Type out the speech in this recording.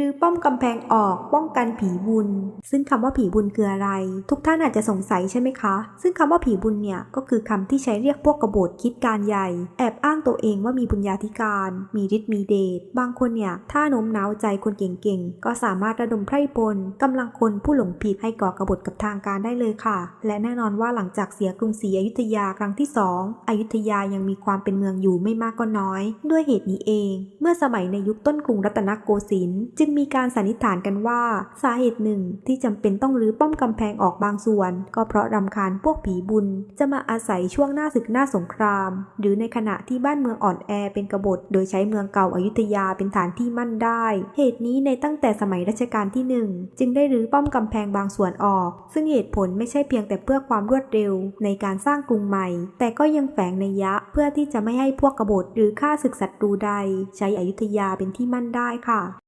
รือป้อมกำแพงออกป้องกันผีบุญ ซึ่งคำว่าผีบุญคืออะไร ทุกท่านอาจจะสงสัยใช่ไหมคะ ซึ่งคำว่าผีบุญเนี่ยก็คือคำที่ใช้เรียกพวกกบฏคิดการใหญ่ แอบอ้างตัวเองว่ามีบุญญาธิการ มีฤทธิ์มีเดช บางคนเนี่ยถ้าโน้มน้าวใจคนเก่งๆ ก็สามารถระดมไพร่พลกำลังคนผู้หลงผิดให้ก่อกบฏกับทางการได้เลยค่ะ และแน่นอนว่าหลังจากเสียกรุงศรีอยุธยาครั้งที่สองอยุธยายังมีความเป็นเมืองอยู่ไม่มากก็น้อย ด้วยเหตุนี้เอง เมื่อสมัยในยุคต้นกรุงรัตนโกสินทร์จึงมีการสันนิษฐานกันว่า สาเหตุหนึ่งที่จำเป็นต้องรื้อป้อมกำแพงออกบางส่วน ก็เพราะรำคาญพวกผีบุญ จะมาอาศัยช่วงหน้าศึกหน้าสงคราม หรือในขณะที่บ้านเมืองอ่อนแอเป็นกบฏ โดยใช้เมืองเก่าอายุทยาเป็นฐานที่มั่นได้ เหตุนี้ในตั้งแต่สมัยรัชกาลที่หนึ่งจึงได้รื้อป้อมกำแพงบางส่วนออก ซึ่งเหตุผลไม่ใช่เพียงแต่เพื่อความรวดเร็ว ในการสร้างกรุงใหม่ แต่ก็ยังแฝงในยยะเพื่อที่จะไม่ให้พวกกบฏหรือข้าศึกศัตรูใด ใช้อยุธยาเป็นที่มั่นได้ค่ะ